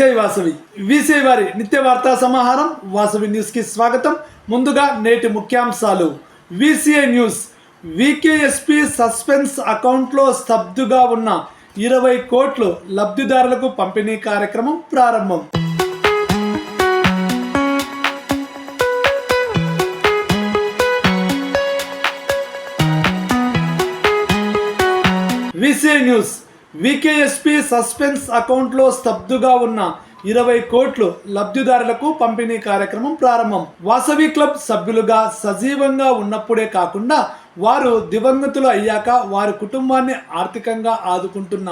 జై వాసవి. వీసీ వారి నిత్య వార్తా సమాహారం వాసవి న్యూస్కి స్వాగతం. ముందుగా నేటి ముఖ్యాంశాలు. VCI news. వికేఎస్పి సస్పెన్స్ అకౌంట్లో స్తబ్దుగా ఉన్న ఇరవై కోట్లు లబ్ధిదారులకు పంపిణీ కార్యక్రమం ప్రారంభం. VCI news. వికేఎస్పి సస్పెన్స్ అకౌంట్లో స్తబ్దుగా ఉన్న ఇరవై కోట్లు లబ్ధిదారులకు పంపిణీ కార్యక్రమం ప్రారంభం. వాసవి క్లబ్ సభ్యులుగా సజీవంగా ఉన్నప్పుడే కాకుండా వారు దివంగతులు అయ్యాక వారి కుటుంబాన్ని ఆర్థికంగా ఆదుకుంటున్న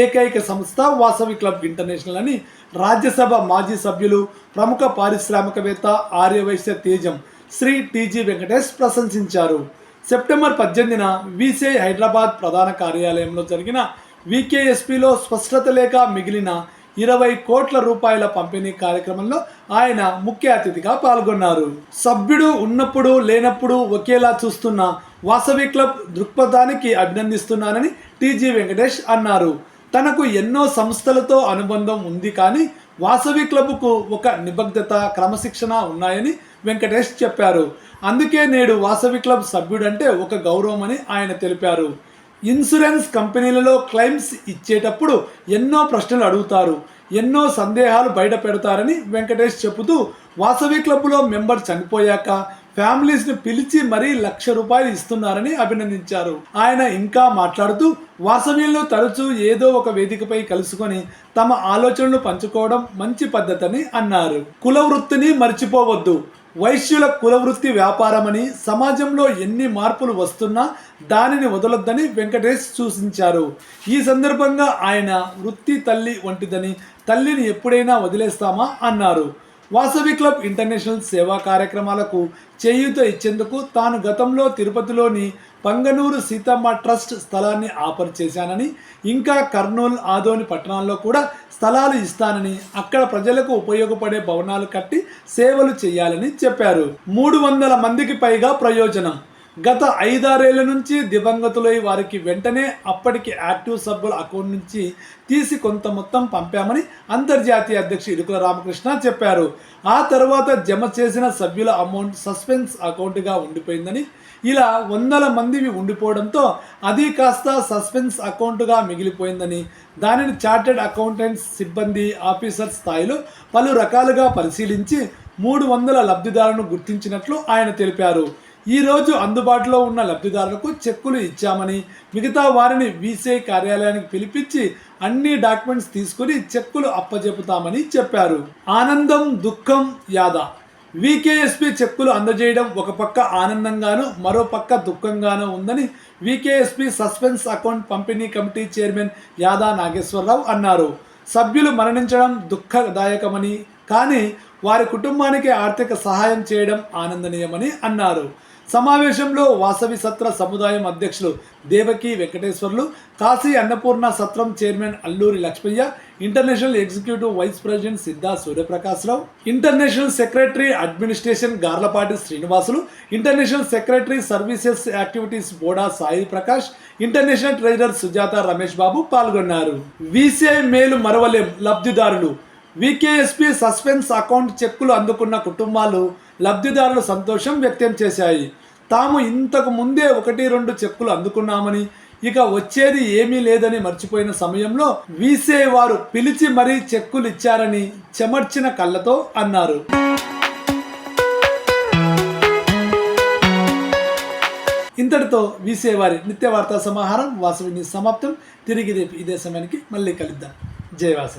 ఏకైక సంస్థ వాసవి క్లబ్ ఇంటర్నేషనల్ అని రాజ్యసభ మాజీ సభ్యులు ప్రముఖ పారిశ్రామికవేత్త ఆర్యవైశ్య తేజం శ్రీ టీజీ వెంకటేష్ ప్రశంసించారు. సెప్టెంబర్ పద్దెనిమిదిన విసిఐ హైదరాబాద్ ప్రధాన కార్యాలయంలో జరిగిన వికేఎస్పిలో స్పష్టత లేక మిగిలిన ఇరవై కోట్ల రూపాయల పంపిణీ కార్యక్రమంలో ఆయన ముఖ్య అతిథిగా పాల్గొన్నారు. సభ్యుడు ఉన్నప్పుడు లేనప్పుడు ఒకేలా చూస్తున్న వాసవి క్లబ్ దృక్పథానికి అభినందిస్తున్నానని టీజీ వెంకటేష్ అన్నారు. తనకు ఎన్నో సంస్థలతో అనుబంధం ఉంది కానీ వాసవి క్లబ్కు ఒక నిబద్ధత క్రమశిక్షణ ఉన్నాయని వెంకటేష్ చెప్పారు. అందుకే నేడు వాసవి క్లబ్ సభ్యుడంటే ఒక గౌరవమని ఆయన తెలిపారు. ఇన్సూరెన్స్ కంపెనీలలో క్లెయిమ్స్ ఇచ్చేటప్పుడు ఎన్నో ప్రశ్నలు అడుగుతారు ఎన్నో సందేహాలు బయట పెడతారని వెంకటేష్ చెబుతూ వాసవి క్లబ్లో మెంబర్ చనిపోయాక ఫ్యామిలీస్ని పిలిచి మరీ లక్ష రూపాయలు ఇస్తున్నారని అభినందించారు. ఆయన ఇంకా మాట్లాడుతూ వాసవ్యంలో తరచూ ఏదో ఒక వేదికపై కలుసుకొని తమ ఆలోచనలు పంచుకోవడం మంచి పద్ధతని అన్నారు. కుల వృత్తిని మర్చిపోవద్దు. వైశ్యుల కులవృత్తి వ్యాపారమని సమాజంలో ఎన్ని మార్పులు వస్తున్నా దానిని వదలొద్దని వెంకటేష్ సూచించారు. ఈ సందర్భంగా ఆయన వృత్తి తల్లి వంటిదని తల్లిని ఎప్పుడైనా వదిలేస్తామా? అన్నారు. వాసవి క్లబ్ ఇంటర్నేషనల్ సేవా కార్యక్రమాలకు చేయూత ఇచ్చేందుకు తాను గతంలో తిరుపతిలోని పంగనూరు సీతమ్మ ట్రస్ట్ స్థలాన్ని ఆఫర్ చేశానని ఇంకా కర్నూలు ఆదోని పట్టణాల్లో కూడా స్థలాలు ఇస్తానని అక్కడ ప్రజలకు ఉపయోగపడే భవనాలు కట్టి సేవలు చేయాలని చెప్పారు. మూడు వందల మందికి పైగా ప్రయోజనం. గత ఐదారేళ్ళ నుంచి దివంగతులై వారికి వెంటనే అప్పటికి యాక్టివ్ సభ్యుల అకౌంట్ నుంచి తీసి కొంత మొత్తం పంపామని అంతర్జాతీయ అధ్యక్షుడు ఇరుకుల రామకృష్ణ చెప్పారు. ఆ తర్వాత జమ చేసిన సభ్యుల అమౌంట్ సస్పెన్స్ అకౌంట్గా ఉండిపోయిందని ఇలా వందల మందివి ఉండిపోవడంతో అది కాస్త సస్పెన్స్ అకౌంట్గా మిగిలిపోయిందని దానిని చార్టెడ్ అకౌంటెంట్స్ సిబ్బంది ఆఫీసర్ స్థాయిలో పలు రకాలుగా పరిశీలించి మూడు వందల లబ్ధిదారులను గుర్తించినట్లు ఆయన తెలిపారు. ఈరోజు అందుబాటులో ఉన్న లబ్ధిదారులకు చెక్కులు ఇచ్చామని మిగతా వారిని వీసీఐ కార్యాలయానికి పిలిపించి అన్ని డాక్యుమెంట్స్ తీసుకుని చెక్కులు అప్పజెపుతామని చెప్పారు. ఆనందం దుఃఖం యాద. వికేఎస్పి చెక్కులు అందజేయడం ఒక పక్క ఆనందంగాను మరో పక్క దుఃఖంగాను ఉందని వికేఎస్పి సస్పెన్స్ అకౌంట్ పంపిణీ కమిటీ చైర్మన్ యాదా నాగేశ్వరరావు అన్నారు. సభ్యులు మరణించడం దుఃఖదాయకమని కానీ వారి కుటుంబానికి ఆర్థిక సహాయం చేయడం ఆనందనీయమని అన్నారు. సమావేశంలో వాసవి సత్ర సముదాయం అధ్యక్షులు దేవకి వెంకటేశ్వర్లు కాశీ అన్నపూర్ణ సత్రం chairman Alluri Lakshmaiah international executive vice president Siddha Suryaprakashrao international secretary administration Garlapati Srinivasulu international secretary services activities Boda Sai Prakash international treasurer Sujatha Ramesh Babu పాల్గొన్నారు. విసిఐ మేలు మరవలేం లబ్ధిదారులు వికేఎస్పి సస్పెన్స్ అకౌంట్ చెక్కులు అందుకున్న కుటుంబాలు లబ్ధిదారులు సంతోషం వ్యక్తం చేశాయి. తాము ఇంతకు ముందే ఒకటి రెండు చెక్కులు అందుకున్నామని ఇక వచ్చేది ఏమీ లేదని మర్చిపోయిన సమయంలో వీసే వారు పిలిచి మరీ చెక్కులు ఇచ్చారని చెమర్చిన కళ్ళతో అన్నారు. ఇంతటితో వీసే వారి నిత్య వార్తా సమాహారం వాసవిని సమాప్తం. తిరిగి రేపు ఇదే సమయానికి మళ్ళీ కలుద్దాం. జయవాసవి